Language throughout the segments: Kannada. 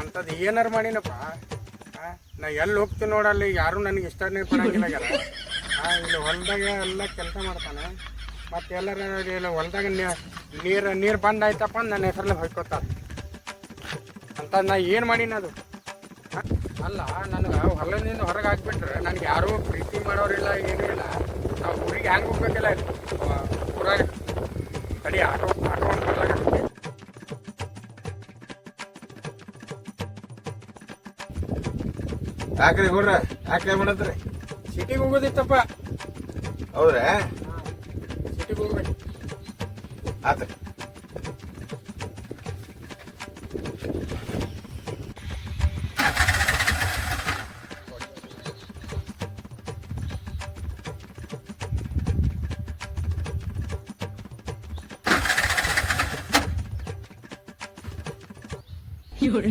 ಅಂಥದ್ದು ಏನಾರು ಮಾಡಿನಪ್ಪ? ನಾ ಎಲ್ಲಿ ಹೋಗ್ತೀನಿ ನೋಡಲ್ಲಿ ಯಾರು ನನಗೆ ಇಷ್ಟನೇ ಪಡಂಗಿಲ್ಲ ಇಲ್ಲಿ ಹೊಲದಾಗ ಎಲ್ಲ ಕೆಲಸ ಮಾಡ್ತಾನೆ. ಮತ್ತೆ ಎಲ್ಲರ ಇಲ್ಲಿ ಹೊಲದಾಗ ನೀರು ನೀರು ಬಂದ್ ಅಂದ್ ನನ್ನ ಹೆಸರಲ್ಲಿ ಹೊಯ್ಕೊತ. ಅಂತ ನಾ ಏನು ಮಾಡೀನಿ ಅದು? ಅಲ್ಲ, ನನಗೆ ಹೊಲದಿಂದ ಹೊರಗೆ ಹಾಕ್ಬಿಟ್ರೆ ನನಗೆ ಯಾರೂ ಪ್ರೀತಿ ಮಾಡೋರಿಲ್ಲ, ಏನೂ ಇಲ್ಲ. ನಾವು ಊರಿಗೆ ಹೆಂಗೆ ಹೋಗ್ಬೇಕಿಲ್ಲ ಊರಾಗ. ಕಡಿ ಆಟೋ ಆಟೋ ಯಾಕ್ರಿ ಹುಡ್ರ ಯಾಕೆ ಮಾಡತ್ರಿ ಸಿಟಿಗೆ ಹೋಗೋದಿತ್ತಪ್ಪ. ಹೌದ್ರಾ? ಸಿಟಿಗೆ ಹೋಗ್ಬೇಕು. ಆತ್ರಿ. ಯಾಕ್ರಿ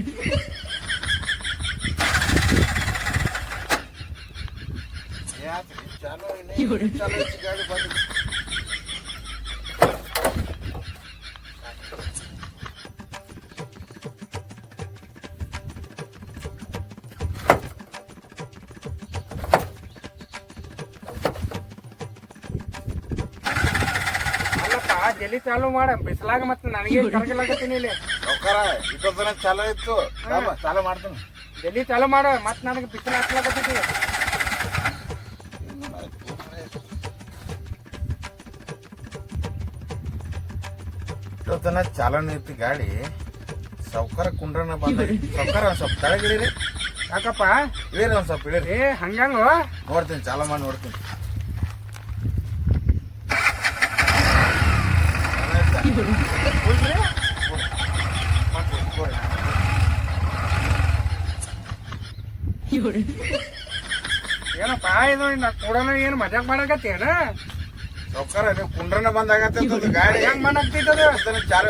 ಚಾಲು ಇನ್ನೇನ್ ಚಾಲು ಐತಿ ಗಾಡಿ ಬಂದ್ ಅಲ್ಲಪ್ಪ ಜಲ್ಲಿ ಚಾಲು ಮಾಡ ಬಿಸಿಲಾಗ ಮತ್ತೆ ನನಗೆ ಕರ್ಕಲಾಗತ್ತೀನಿ ಇಲ್ಲಿ ಸಾವ್ಕಾರ ಇಪ್ಪತ್ತನ ಚಾಲು ಇತ್ತು ಬಾಬಾ ಚಾಲು ಮಾಡ್ತೀನಿ ಜಲ್ಲಿ ಚಾಲು ಮಾಡ ಮತ್ತೆ ನನಗೆ ಬಿಸಿಲು ಹಾಕ್ಲಾಗತ್ತೈತಿ ಇಷ್ಟೊತ್ತನ ಚಾಲನೆ ಐತಿ ಗಾಡಿ. ಸೌಕರ ಕುಂಡ್ರನ ಬಂದ ಸೌಕರ ಒಂದ್ ಸ್ವಲ್ಪ ಕೆಳಗಿಳಿರಿ. ಯಾಕಪ್ಪ? ಇಳಿರಿ ಒಂದ್ ಸ್ವಲ್ಪ ಇಳಿರಿ. ಹಂಗಂಗ ನೋಡ್ತೀನಿ ಚಾಲ ಮಾಡಿ ನೋಡ್ತೀನಿ. ಏನಪ್ಪ ಇದು ನಾ ಕೂಡನ ಏನು ಮಜಾಕ್ ಮಾಡಕತ್ತೇನ ಸಾವ್ಕಾರ ನೀವು ಕುಂಡ್ರನ ಬಂದಾಗತ್ತೆ ಗಾಡಿ ಹೆಂಗ್ ಚಾಲು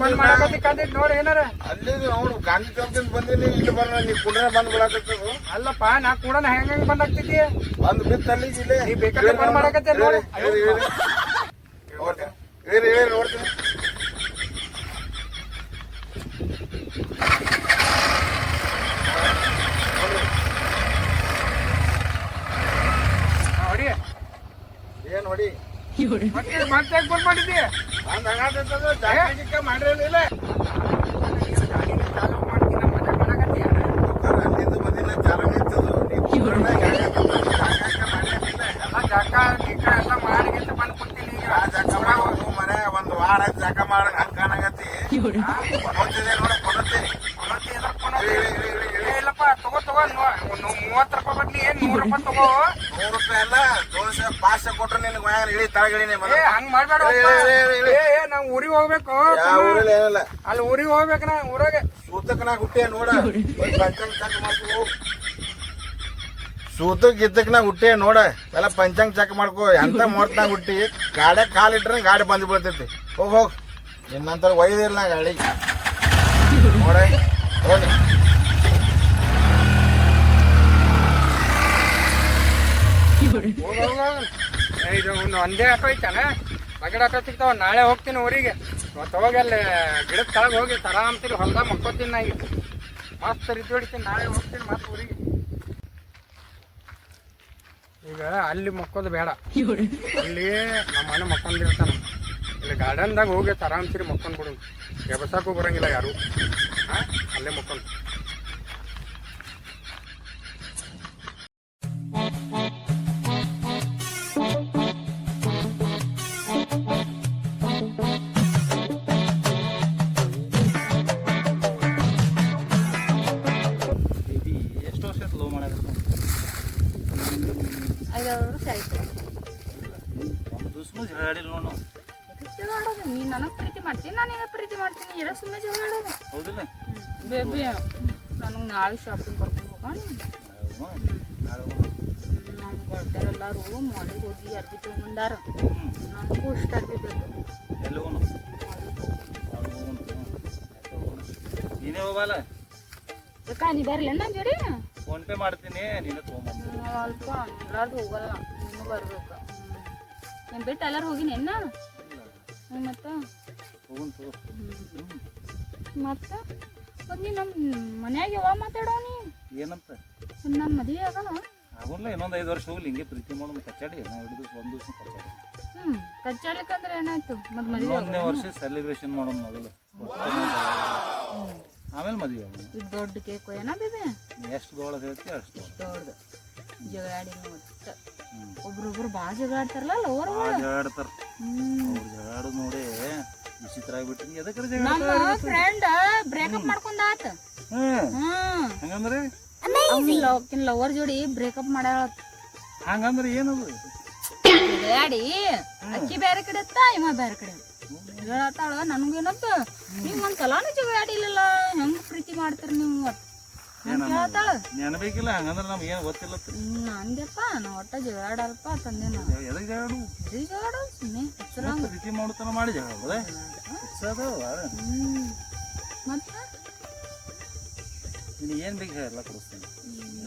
ಬಂದ್ ಮಾಡಕತ್ತಿ ಕಂದಿದ್ ನೋಡಿ ಏನಾರ. ಅಲ್ಲಿ ಅವನು ಗಾಂಧಿ ಚೌಕದಿಂದ ಬಂದಿನಿ ಇಲ್ಲಿ ಬರ ನೀವು ಕುಂಡ್ರನ ಬಂದ್ ಬಿಡಾಕತ್ತದು ಅಲ್ಲಪ್ಪ ನಾ ಕೂಡನ ಹೆಂಗ್ ಹೆಂಗ್ ಬಂದಾಗ್ತೈತಿ ಬಂದ್ ಬಿತ್ತು ಅಲ್ಲಿ ಇಲ್ಲಿ. ನೀ ಬೇಕಾದ್ರೆ ಬಂದ್ ಮಾಡಕತ್ತೆ ನೋಡಿ. ನೋಡ್ತೀನಿ ನೋಡ್ತೀನಿ ಹೊಡಿ ಏನ್ ನೋಡಿ ಮತ್ತೆ ಮತ್ತೆ ಯಾಕ್ ಬಂದ್ ಮಾಡಿದ್ದಿ ಬಂದ್ ಹಂಗಾತೈತದು, ಜಾಗ ಗೀಗ ಮಾಡಿರಲ್ಲ ಇಲ್ಲ ಗಾಡಿನ ಚಾಲು ಮಾಡ್ತೀನಿ ಮಜಾಕ್ ಮಾಡಕತ್ತೀಯನ? ಸಾವ್ಕಾರ, ಅಲ್ಲಿಂದ ಬಂದಿಲ್ಲ ಚಾಲನೆ ಇತ್ತದು ನೀವು ಕುಂಡ್ರನ ಗಾಡಿ ಹಾಕಿ ಮಾಡಿರಲಿಲ್ಲ ಎಲ್ಲ ಜಾಕ ಗೀಕ ಎಲ್ಲ ಮಾಡಿ ಗಿಂತ ಬಂದ್ ಕೊಡ್ತೀನಿ ಈಗ ಆ ಜಾಗ ಮಾಡೋದು ಮನೆ ಒಂದು ವಾರ ಆಯ್ತು ಜಾಗ ಮಾಡ ಹಂಗ ಕಾಣಗತ್ತಿ ಕೊಡ್ತಿದೆ ನೋಡ ಕೊಡ್ತೀನಿ ಕೊಡತ್ತಿ ಎದಕ್ ಕೊಡತ್ತಿ? ಏ, ಇಲ್ಲಪ್ಪ ತಗೋ ನೂ- ಮೂವತ್ತು ರೂಪಾಯಿ ಬಡ್ಲಿ ಏನ್ ನೂರು ರೂಪಾಯಿ ತಗೋ? ನೂರು ರೂಪಾಯಿ ಅಲ್ಲ ದೋಸೆ ಪಾಸ್ ಕೊಟ್ರೆ ನಿನಗೆ ಮ್ಯಾಗ ಇಳಿ ತಳಗಿಳಿನಿ ಏ ಹಂಗ್ ಮಾಡ್ಬೇಡ ಏ, ನಾವ್ ಊರಿಗೆ ಹೋಗ್ಬೇಕು ಊರಲ್ಲಿ ಏನಿಲ್ಲ. ಅಲ್ಲಿ ಊರಿಗೆ ಹೋಗ್ಬೇಕು ನಾ ಊರಾಗೆ. ಸೂತಕ್ ನಾ ಹುಟ್ಟೆ ನೋಡ ಪಂಚಾಂಗ ಚೆಕ್ ಮಾಡ್ಕೋ. ಸೂತಕ್ ಗಿದ್ದಕ್ ನಾ ಹುಟ್ಟೆ ನೋಡ. ಎಲ್ಲ ಪಂಚಾಂಗ ಚೆಕ್ ಮಾಡ್ಕೋ. ಎಂತ ಮೂವತ್ನಾಗ ಹುಟ್ಟಿ. ಗಾಡಿ ಕಾಲ್ ಇಟ್ರೆ ಗಾಡಿ ಬಂದು ಬೀಳ್ತೈತಿ ಹೋಗ್ ಹೋಗ್. ನಿನ್ನಂತರ ಒಯ್ದಿರ್ಲ ಗಾಡಿ ನೋಡ ನೋಡಿ ಹೋಗ್ ಹೋಗ್ ಹೋಗ್. ಏ, ಇದು ಒಂದು ಒಂದೇ ಆಟೋ ಐತಾನ ನಾಳೆ ಹೋಗ್ತೀನಿ ಊರಿಗೆ. ಇವತ್ತು ಹೋಗಿ ಅಲ್ಲಿ ಗಿಡದ ಕೆಳಗೆ ಹೋಗಿ ಆರಾಮ್ತಿರಿ ಹೊಲ್ದಾಗ ಮಕ್ಕೋತೀನಿ ನಾ ಈಗ. ಮಸ್ತ್ ಹೊಡಿತೀನಿ, ನಾಳೆ ಹೋಗ್ತೀನಿ ಮತ್ತೆ ಊರಿಗೆ. ಈಗ ಅಲ್ಲಿ ಮಕ್ಕೋದು ಬೇಡ. ಅಲ್ಲಿ ನಮ್ಮ ಮನೆ ಮಕ್ಕೊಂಡಿರ್ತಾನ ಇಲ್ಲಿ ಗಾರ್ಡನ್ದಾಗ ಹೋಗಿ ಆರಾಮ್ಸಿರಿ ಮಕ್ಕೊಂಡ್ ಬಿಡು. ಬರಂಗಿಲ್ಲ ಯಾರು. ಹಾ? ಅಲ್ಲೇ ಮಕ್ಕೊಂಡು. ಸುಮ್ಮನೆ ಜಗಳ ಆಡೋದು ಹೌದಿಲ್ಲ. ಬೇಬಿ ನನಗೆ ನಾಳೆ ಶಾಪಿಂಗ್ ಕರ್ಕೊಂಡು ಹೋಗೋಣ? ಬರ್ತಾರೆ ಎಲ್ಲರೂ ಮಾಲಿಗೆ ಹೋಗಿ ಅರ್ಬಿ ತೊಗೊಂಡಾರ ನನಗೂ ಇಷ್ಟ ಅರ್ಬಿ ಬೇಕು ಎಲ್ಲಿ ಹೋಗೋಣ? ನೀನೇ ಹೋಗಲ್ಲ? ಯಾಕ ನೀ ಬರಲ್ಲ ನನ್ನ ಜೋಡಿ? ಫೋನ್ ಪೇ ಮಾಡ್ತೀನಿ ನೀನೇ ತೊಗೊಂಬಂದು. ಅಲ್ಪ ಎಲ್ಲಾರ್ದು ಹೋಗಲ್ಲ. ನೀನು ಬರ್ಬೇಕು. ನಾನು ಬಿಟ್ಟು ಎಲ್ಲರೂ ಹೋಗಿನಿ ಹ್ಞೂ ಮತ್ತೆ? ಮತ್ತೆ? ಮತ್ ನೀ ನಮ್ ಮನ್ಯಾಗ ಮಾತಾಡೋ ನೀ? ಏನಂತ? ನನ್ನ ಮದ್ವೆ ಆಗಲ್ಲ ಆಗೋಲ್ಲ ಇನ್ನೊಂದು ಐದು ವರ್ಷ ಹೋಗ್ಲಿ ಹಿಂಗೆ ಪ್ರೀತಿ ಮಾಡೋದು ಕಚ್ಚಾಡಿ. ನಾವು ಹಿಡಿದು ಒಂದು ದಿವಸ ಕಚ್ಚಾಡಿ. ಹ್ಮ್ ಕಚ್ಚಾಲಿಕ್ಕಂದ್ರೆ ಏನಾಯ್ತು? ಮತ್ ಮದುವೆ ಒಂದನೇ ವರ್ಷ ಸೆಲೆಬ್ರೇಷನ್ ಮಾಡೋದು ಮೊದಲು. ಆಮೇಲೆ ಮದುವೆ ಆಗೋಣ ಇದು ದೊಡ್ಡ ಕೇಕ್ ಏನ ಬೇಬಿ? ಎಷ್ಟು ದೊಡ್ಡ ಹೇಳ್ತೀವಿ ಅಷ್ಟು ದೊಡ್ಡ ಜಗಳಾಡಿ ಹ್ಮ್. ಒಬ್ರೊಬ್ರು ಭಾಳ ಜಗಳಾಡ್ತಾರಲ್ಲ ಲವರ್ ಭಾಳ ಜಗಾಡ್ತಾರ. ಹ್ಮ್. ಅವ್ರು ಜಗಾಡೋದು ನೋಡಿ ವಿಚಿತ್ರ ಆಗ್ಬಿಟ್ಟು ಎದಕ್ಕೆ ನಮ್ಮ ಫ್ರೆಂಡ್ ಬ್ರೇಕಪ್ ಮಾಡ್ಕೊಂಡ ಆತ. ಹ್ಮ್ ಹ್ಮ್. ಹಂಗಂದ್ರೆ? ಅವ್ನ ಲವರ್ ಜೋಡಿ ಬ್ರೇಕಪ್ ಮಾಡ್ಯಾಳ ಹಂಗಂದ್ರೆ ಏನದು? ಅಕ್ಕಿ ಬೇರೆ ಕಡೆ ಇತ್ತ ಇವ ಬೇರೆ ಕಡೆ ಹೇಳತ್ತಾಳ ನೀವ್ ಒಂದ್ ಸಲಾನು ಆಡಿಲ್ಲಲ್ಲ ಹೆಂಗ್ ಪ್ರೀತಿ ಮಾಡ್ತೀರಿ ನೀವು? ಹೇಳ್ತಾಳ ನೆನಬೇಕಿಲ್ಲ ಹಂಗಂದ್ರೆ ನಮ್ಗೆ ಏನು ಗೊತ್ತಿಲ್ಲ ಹ್ಮ್ ಅಂದೆಪ್ಪ ನಾ ಒಟ್ಟ ಜಗಳಾಡಲ್ಪ ತಂದೆ ನಾ ಎದಕ್ಕೆ ಜಗಾಡು ಬರೀ ಜಗಾಡು ಸುಮ್ಮನೆ ಹೆಸರಂಗ ಪ್ರೀತಿ ಮಾಡುತ್ತಾನ ಮಾಡಿ ಜಗಾಡೋದೆ ಮತ್ತ? ನೀನು ಏನು ಬೇಕು ಎಲ್ಲ ಕೊಡಿಸ್ತೀನಿ.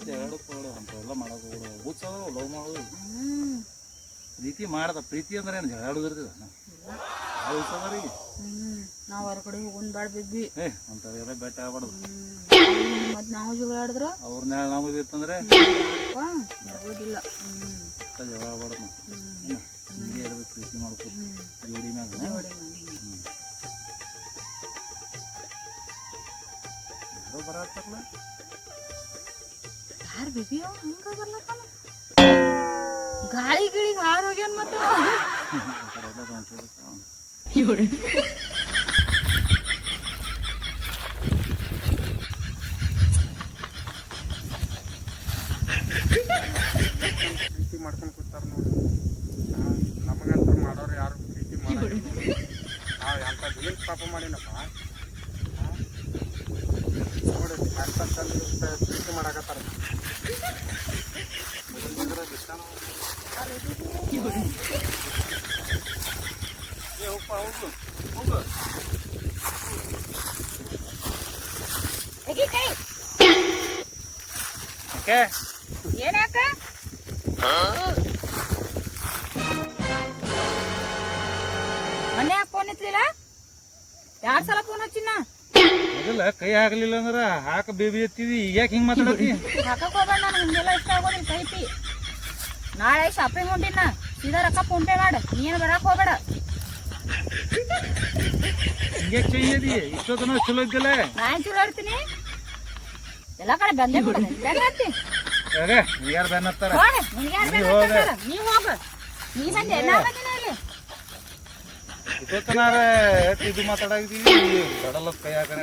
ಜಗಾಡು ಕೊಡು ಅಂಥವೆಲ್ಲ ಮಾಡೋದು ಉತ್ಸವ ಲವ್ ಮಾಡೋದು. ಪ್ರೀತಿ ಮಾಡ್ದ ಪ್ರೀತಿ ಅಂದ್ರೆ ಏನು? ಜಗಾಡೋದಿರ್ತದ ನಾವು ನಾವ್ ಹೊರ ಕಡೆ ಹೋಗೋನ್ ಬ್ಯಾಡ ಬಿದ್ವಿ ಏ ಅಂಥವೆಲ್ಲ ಬೆಟ್ಟ ಆಗ್ಬಾರ್ದು. ಮತ್ ನಾವು ಜಗಳಾಡಿದ್ರ ಆಡಿದ್ರ? ಅವ್ರ ಇತ್ತಂದ್ರೆ? ವಾ ಆಗೋದಿಲ್ಲ ಹ್ಮ್ ಜಗಳ ನಾವು. ಹ್ಮ್. ಹಿಂಗೆ ಇರ್ಬೇಕು ಪ್ರೀತಿ ಮಾಡ್ಬೇಕು. ಜೋಡಿ ಮ್ಯಾಗ ನೋಡಿ ನಾನು. ಯಾರೋ ಬರತ್ತಾರಲ್ಲ ಯಾರ್ ಬೇಬಿ ಅವ ಹಂಗ ಬರ್ಲತ್ತಾನ? ಗಾಳಿ ಗಿಳಿ ಹಾರ್ ಮತ್ತೆ? ಮತ್ತ ಪ್ರೀತಿ ಮಾಡ್ಕೊಂಡು ಕೂತಾರ ನೋಡಿ ನಮಗಂತೂ ಮಾಡೋರು ಯಾರು ಪ್ರೀತಿ ಮಾಡೋರು ನಾವು ಎಂಥ ಏನು ಪಾಪ ಮಾಡಿನಪ್ಪ? ನೋಡಿ ಪ್ರೀತಿ ಮಾಡಕತ್ತಾರ. ಏ ಹೋಗಪ್ಪ ಹೋಗು. ಹೋಗು. ಓಕೆ ಏನಾಕ ಯಾರ್ ಸಲ ಫೋನ್ ಹಚ್ಚಿನ ಮೊದಲ ಕೈ ಆಗ್ಲಿಲ್ಲ ಅಂದ್ರ ಹಾಕ ಬೇಬಿ ಎತ್ತಿದಿ ಈಗ ಯಾಕೆ ಹಿಂಗ್ ಮಾತಾಡತಿ ಹಾಕಕ್ ಹೋಗ್ಬೇಡ ನಾನು ಹಿಂಗೆಲ್ಲ ಇಷ್ಟ ಆಗೋದಿಲ್ಲ ಕೈತಿ ನಾಳೆ ಶಾಪಿಂಗ್ ಹೊಂಟಿನ ಸೀದಾ ರೊಕ್ಕ ಫೋನ್ ಪೇ ಮಾಡ ನೀನ್ ಬರಾಕ್ ಹೋಗ್ಬೇಡ. ಹಿಂಗೆ ಚೈಯದಿ ಇಷ್ಟೊತ್ತನ ಚಲೋ ಇದ್ದಿಲ್ಲ. ನಾನ್ ಚಲೋ ಇರ್ತೀನಿ. ಎಲ್ಲ ಕಡೆ ಬಂದೇ ಬಿಡ ಹತ್ತಿ ಯಾಗ ಯಾರು ಬೆನ್ ಹತ್ತಾರ? ನೀವ್ ಹೋಗ. ನೀ ಬಂದೆ ನಾ ಬಂದಿನ ಎಷ್ಟ್ ಇದು ಮಾತಾಡಾಗಿದ್ದೀವಿ. ಬಡಲ ಕೈ ಹಾಕನ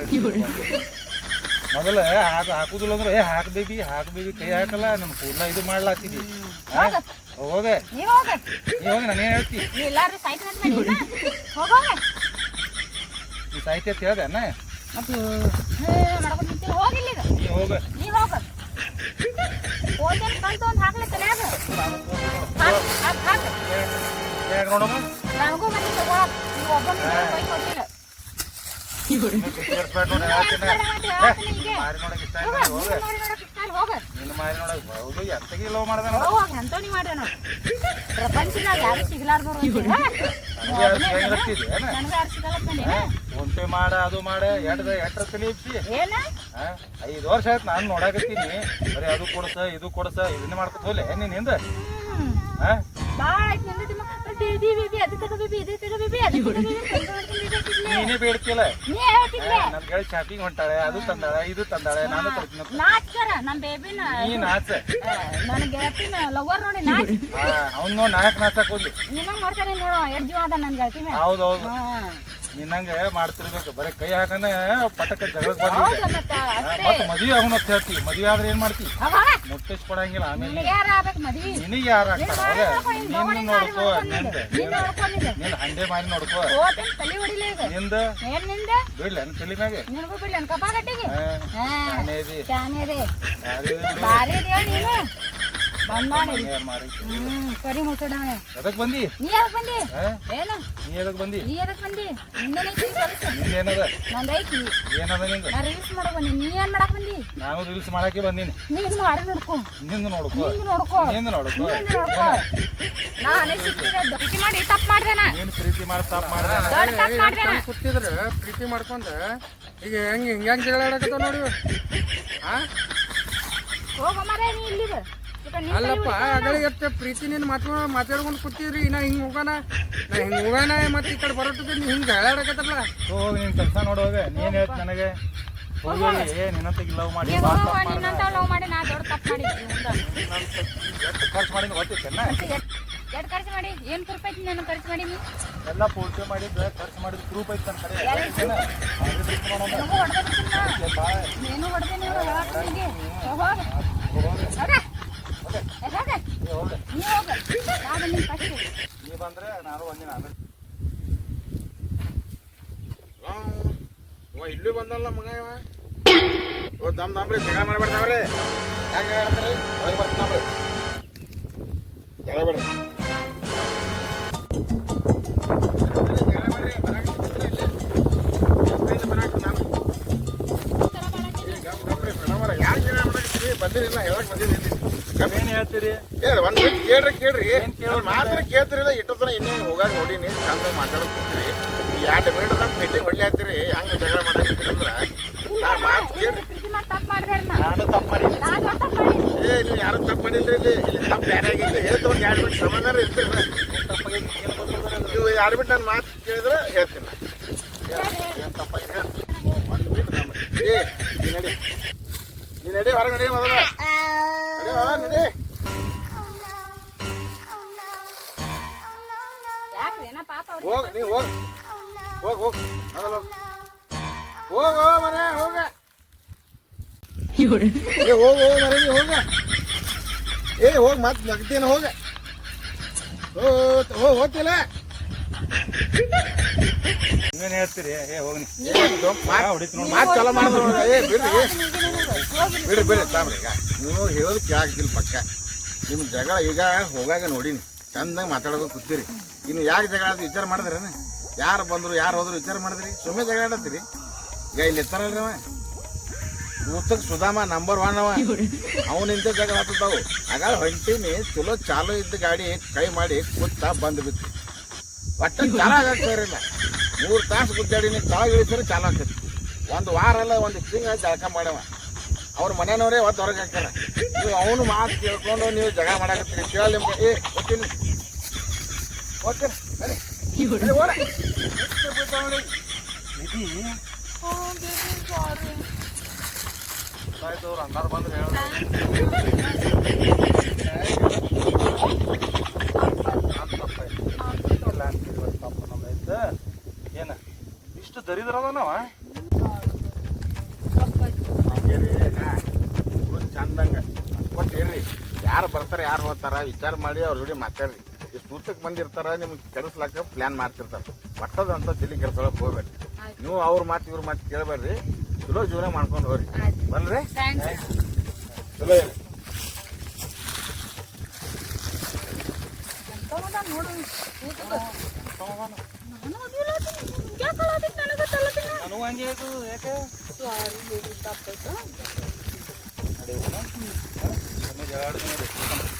ಮೊದಲ ಹಾಕ ಹಾಕುದಿಲ್ಲ ಅಂದ್ರೆ ಏ ಹಾಕ್ ಬೇಬಿ ಹಾಕ್ ಬೇಬಿ ಕೈ ಹಾಕಲ್ಲ ನನ್ ಕೂದ್ಲ ಇದು ಮಾಡ್ಲಾತಿದಿ ಹೋಗೆ. ಹೋಗ. ನೀ ಹೋಗಿ. ನಾನು ಏನ್ ಹೇಳ್ತಿ? ನೀ ಸಾಹಿತ್ಯ ಅಂತ ಹೇಳ್ದೆ ಅಣ್ಣ. ಹೋಗ. ನೀವ್ ಹೋಗ ಹೋಗಿ ಕಲ್ತು ಒಂದು ಹಾಕ್ಲಿ ತಲೆಯಾಗ ಹಾಕ್ ಹಾಕ್ ಹಾಕ್ ಹೇಗ್ ನೋಡಮ್ಮ ನನಗೂ ಮತ್ತೆ ತಗೋ ನೀವು ಒಬ್ಬ ಕೈ ಕೊಟ್ಟಿಲ್ಲ ಸೇರ್ಸ್ಬೇಡ ನೋಡಿ ಹೇಳ್ತೀನಿ ಮಾರಿ ನೋಡಕ್ ಇಷ್ಟ ಇಲ್ಲ ಹೋಗ ನೋಡಿ ನೋಡಕ್ ಇಷ್ಟ ಪ್ರಪಂಚದಾಗ ಯಾರು ಸಿಗ್ಲಾರ್ದವ್ರು ಫೋನ್ ಪೇ ಮಾಡ ಅದು ಮಾಡ ಎಡ್ದ ಎಟ್ರ ತಲೆ ಐದು ವರ್ಷ ಆಯ್ತು ನಾನು ನೋಡಾಕತ್ತೀನಿ. ಬರೀ ಅದು ಕೊಡ್ಸ ಇದು ಕೊಡ್ಸ ಇದನ್ನ ಮಾಡ್ಕೊತ ಹೋಲೆ ನೀನ್ ಹಿಂದ? ಬೇಬಿ ಬೇಬಿ ಅದು ತಗೋ ಬೇಬಿ ಇದು ತಗೋ ಬೇಬಿ ಅದು ತಗೋ ಬೇಬಿ ತಂದು ಮಾಡ್ಕೊಂಡು ಇರ್ಬೇಕಿದ್ಲೆ. ನೀನೇ ಬೇಡ್ತಿಲ್ಲ ನೀ ನನ್ ಗೆಳ ಶಾಪಿಂಗ್ ಹೊಂಟಾಳೆ ಅದು ತಂದಾಳೆ ಇದು ತಂದಾಳೆ ನಾನು ತರ್ತೀನಿ ಅಂತ. ನಾಚ್ಕರ ನಮ್ ಬೇಬಿನ ನೀ ನಾಚ ನನ್ನ ಗೆಳತಿನ ಲವರ್ ನೋಡಿ ನಾಚ್ ಅವನು ನಾಯಕ್ ನಾಚಕ್ ಹೋಗ್ಲಿ ನಿನ್ನಂಗ್ ನೋಡ್ತಾನೆ ನೋಡು ಎಷ್ಟ್ ಜೀವ ಅದ ನನ್ ಗೆಳತಿ ಮೇಲೆ ಹೌದೌದು ಹಾ. ನಿನ್ನಂಗೆ ಮಾಡ್ತಿರ್ಬೇಕು. ಬರೀ ಕೈ ಹಾಕನ ಪಟಕ ಜಗಳ ಬಂದಿದ್ದೆ ಮತ್ತೆ ಮದುವೆ ಅವನು ಅಂತ ಹೇಳ್ತಿ. ಮದುವೆ ಆದ್ರೆ ಏನ್ ಮಾಡ್ತಿ? ಮುಟ್ಟಿಸ್ ಕೊಡಂಗಿಲ್ಲ ಆಮೇಲೆ ನಿನಗೆ ಯಾರ ಆಗ್ತಾರ? ನಿನ್ನ ನೋಡ್ಕೋ ನಿನ್ ಹಂಡೆ ಮಾಡಿ ನೋಡ್ಕೋ. ನಿಂದ? ಬಿಡ್ಲ ನನ್ ತಲೆ ಮ್ಯಾಗೆ. ಬಾರಿ ಬಂದ್ ಮಾಡಿ ಮಾಡಿ ಹ್ಮ್ ಕರಿ ಮುಚ್ಚಡ ಎದಕ್ ಬಂದಿ? ನೀ ಯಾವಾಗ ಬಂದಿ? ಏನು? ನೀ ಎದಕ್ ಬಂದಿ? ನೀ ಎದಕ್ ಬಂದಿ? ನಿಂದೇನೈತಿ ಕೆಲಸ ನಿಂದೇನದ ನಂದೈತಿ ಏನದ? ನಿಂದ ನಾ ರೀಲ್ಸ್ ಮಾಡಕ್ ಬಂದಿ. ನೀ ಏನ್ ಮಾಡಕ್ ಬಂದಿ? ನಾನು ರೀಲ್ಸ್ ಮಾಡಕ್ಕೆ ಬಂದೀನಿ. ನೋಡ್ಕೊ. ನಿಂದ ನೋಡ್ಕೋ. ನಿಂದ್ ನೋಡ್ಕೊ. ನಿಂದ ನೋಡ್ಕೋ. ನಿಂದ್ ನೋಡ್ಕೊ. ಪ್ರೀತಿ ಮಾಡಿ ತಪ್ಪು ಮಾಡ್ದೆ ನಾ ಪ್ರೀತಿ ಮಾಡಿ ತಪ್ಪ ಮಾಡಿದ. ದೊಡ್ಡ ತಪ್ಪು ಮಾಡ್ದೆ ನಾ ಕೂತಿದ್ರೆ ಪ್ರೀತಿ ಮಾಡ್ಕೊಂಡ ಈಗ ಹೆಂಗ್ ಹಿಂಗ್ಯಾಂಗ್ ಜಗಳ ಆಡಕತ್ತಾವ ನೋಡಿ. ಹಾ ಹೋಗೋ ಮರೆ ನೀ ಇಲ್ಲಿಗ. ಅಲ್ಲಪ್ಪ ಅಗಳಿಗೆ ಎಷ್ಟು ಪ್ರೀತಿ ನೀನು ಮಾತು ಮಾತಾಡ್ಕೊಂಡು ಕೂತಿದ್ರಿ ನಾ ಹಿಂಗೆ ಹೋಗೋಣ ನಾ ಹಿಂಗೆ ಹೋಗೋಣ ಮತ್ತೆ ಈ ಕಡೆ ಬರೋಟದ ನೀವು ಹಿಂಗೆ ಹೇಳಾಡಕತ್ತಲ್ಲ ಓ ನಿನ್ ಕೆಲಸ ನೋಡುವಾಗ ನೀನ್ ಹೇಳ್ತ ನನಗೆ. ಹೋಗಿ ಏ ನಿನ್ನಂತ ಲವ್ ಮಾಡಿ ಹೋಗೋ, ನಿನ್ನಂತ ಲವ್ ಮಾಡಿ ನಾ ದೊಡ್ಡ ತಪ್ಪು ಮಾಡಿದ್ದೆ ಎಷ್ಟು ಖರ್ಚು ಮಾಡಿ ಗೊತ್ತಿತ್ತೇನ ಎರಡು ಖರ್ಚು ಮಾಡಿ ಏನ್ ಕುರ್ಪೈತಿ ನಾನು ಖರ್ಚು ಮಾಡೀನಿ ಎಲ್ಲ ಪೂರ್ತಿ ಮಾಡಿದ್ದು ಖರ್ಚು ಮಾಡಿದ ಪ್ರೂಫ್ ಐತೆ ನನ್ನ ಕಡೆ. ಏನ? ಬಾ. ನೀನು ಹೊಡೆದೆ ನೀವು ಹೋಗ ಹೋಗ ಏ, ಹೋಗ ಏ ಹೋಗ್ಲಿ. ನೀ ಬಂದ್ರೆ ನಾನು ಒಂದಿನ ಆಮೇಲೆ ಇಲ್ಲಿ ಬಂದಲ್ಲ ಮಗ ಇವ ಓ ದಮ್ ದಮ್ರಿ ಜಗಳ ಮಾಡ್ಬೇಡ್ತಾವ್ರಿ ಯಾಕೆ ಹೇಳ್ತಾರೆ ಹೊರಗೆ ಬರ್ತಾವ್ರಿ ಜಗಳ ಬೇಡ್ರಿ ಯಾರು ಜಗಳ ಮಾಡಕತ್ತೀರಿ ಬಂದಿರಿಲ್ಲ ಹೇಳಕ್ ಬಂದಿದ್ದೀನಿ ಏನ್ ಹೇಳ್ತೀರಿ? ಏ ಒಂದ್ ಮಿನಿಟ್ ಕೇಳ್ರಿ ಕೇಳ್ರಿ. ನನ್ ಮಾತ್ರ ಕೇಳ್ತಿರಿಲ್ಲ ಇಟ್ಟು ತನ ಇನ್ನೇ ಹೋಗಾಗ ನೋಡೀನಿ ಚಂದ ಮಾತಾಡಕ್ ಕೂತ್ರಿ. ಎರಡು ಮೀಟಿಂಗ್ ಹೊಡ್ಲಿ ಹಾಕ್ತಿರಿ ಹಂಗ ಜಗಳ ಮಾಡಕತ್ತೀರಂದ್ರ ನಾ ಮಾತು ಕೇಳ್ರಿ. ತಪ್ಪು ಮಾಡಿದ್ರೆ ನಾನು ತಪ್ಪು ಮಾಡಿ ನಾ ದೊಡ್ಡ ತಪ್ಪು ಮಾಡಿ ಏ ನೀವು ಯಾರು ತಪ್ಪು ಮಾಡಿಲ್ರಿ ಇಲ್ಲಿ? ಇಲ್ಲಿ ತಪ್ಪು ಯಾರೇ ಆಗಿಲ್ಲ ಹೇಳ್ತು ಒಂದು ಎರಡು ಮಿನಿಟ್ ಸಮಾಧಾನ ಇರ್ತೀರಿ? ನೀವು ಎರಡು ಮಿನಿಟ್ ನನ್ನ ಮಾತು ಕೇಳಿದ್ರೆ ಹೇಳ್ತೀನಿ ನಾ. ಏನ್ ತಪ್ಪಾಗಿದೆ. ಒಂದ್ ಏ ನೀ ನಡಿ. ನೀ ನಡಿ ಹೊರಗೆ ಮೊದಲ. ಹೋಗ್ ನೀ ಹೋಗಿ. ಹೋಗ್ ಹೋಗ್. ಮೊದಲು ಹೋಗ ಹೋಗ್ ಹೋಗ್ ಮನೆ ಹೋಗ. ಏ ಹೋಗ್ ಹೋಗ್ ಮನೆ ನೀ ಹೋಗ. ಏ ಹೋಗ್ ಮತ್ ನಗ್ತೀನಿ ಹೋಗ. ಹೋಗ್ ಹೋಗ್ ಹೋಗ್ತಿಲ್ಲ. ನೀವೇನ್ ಹೇಳ್ತೀರಿ? ಏ ಹೋಗಿ ಮಾತು ಹೊಡಿತು ನೋಡಿ. ಮಾತ್ ಚಲೋ ಮಾಡಿದ್ರು. ಏ ಬಿಡ್ರಿ ಬಿಡ್ರಿ ಬಿಡ್ರಿ ತಾಮ್ರಿ ಈಗ ನೀವು ಹೇಳೋದು ಕೇಳಾಕಿಲ್ಲ ಪಕ್ಕ. ನಿಮ್ಮ ಜಗಳ ಈಗ ಹೋಗಾಗ ನೋಡೀನಿ. ಚಂದಾಗ ಮಾತಾಡೋದು ಕೂತೀರಿ. ಇನ್ನು ಯಾಕೆ ಜಗಳ ವಿಚಾರ ಮಾಡಿದ್ರೇನು? ಯಾರು ಬಂದ್ರು, ಯಾರು ಹೋದ್ರು ವಿಚಾರ ಮಾಡಿದ್ರಿ? ಸುಮ್ಮನೆ ಜಗಳ ಆಡತ್ತೀರಿ? ಈಗ ಇಲ್ಲಿ ಎತ್ತಾರಲ್ರಿ ಅವ. ಊಟಕ್ಕೆ ಸುಧಾಮ ನಂಬರ್ ಒನ್ ಅವ. ಅವನಿಂದ ಜಗಳ ಆತತಾವು ಆಗ ಹೊಂಟೀನಿ, ಚಲೋ ಚಾಲು ಇದ್ದ ಗಾಡಿ ಕೈ ಮಾಡಿ ಕೂತ ಬಂದು ಬಿತ್ತು ಒಟ್ಟ ಚಾಲ ಆಗಕ್ತಾರಿಲ್ಲ ಮೂರು ತಾಸು ಗುದ್ದಾಡಿನಿ ಕೆಳಗೆ ಇಳಿಸಿದ್ರೆ ಚಾಲು ಆಗ್ತೈತಿ. ಒಂದು ವಾರ ಅಲ್ಲ, ಒಂದು ತಿಂಗಳ ಜಳಕ ಮಾಡ್ಯವ. ಅವ್ರ ಮನೆಯವ್ರೇ ಹೊತ್ತು ಹೊರಗೆ ಹಾಕ್ಯಾರ. ನೀವು ಅವನು ಮಾತು ಕೇಳ್ಕೊಂಡು ನೀವು ಜಗಳ ಮಾಡಾಕತ್ತೀರಿ. ಕೇಳಿ ನಿಮ್ಗೆ. ಏ ಓದ್ತೀನಿ ಓದ್ತೀನಿ ಬನ್ನಿ ಬನ್ನಿ, ಓಡ. ಎಷ್ಟು ಬೀಳ್ತಾವ್ ನೋಡಿ. ಆಯ್ತು ಅವ್ರು ಅಣ್ಣಾರು ಬಂದ್ರೆ ಏನ? ಇಷ್ಟು ದರಿದ್ರದ ನಾವ ಚಂದಂಗ. ಕೊಟ್ಟಿರ್ರಿ ಯಾರು ಬರ್ತಾರೆ, ಯಾರು ಹೋಗ್ತಾರ, ವಿಚಾರ ಮಾಡಿ ಅವ್ರ ಜೋಡಿ ಮಾತಾಡ್ರಿ. ಇಷ್ಟು ಊಟಕ್ಕೆ ಬಂದಿರ್ತಾರ ನಿಮ್ಗೆ ಕೆಡಿಸ್ಲಾಕ ಪ್ಲಾನ್ ಮಾಡ್ತಿರ್ತಾರ. ಅಂತ ತಲೆ ಕೆಲ್ಸೊಳಗೆ ಹೋಗ್ಬೇಡ್ರಿ. ನೀವು ಅವ್ರ ಮಾತು ಇವ್ರ ಮಾತು ಕೇಳಬೇಡ್ರಿ. ಚಲೋ ಜೀವನ ಮಾಡ್ಕೊಂಡು ಹೋಗ್ರಿ. ಬಲ್ರಿ ಚಲೋ. ಯಾಕ್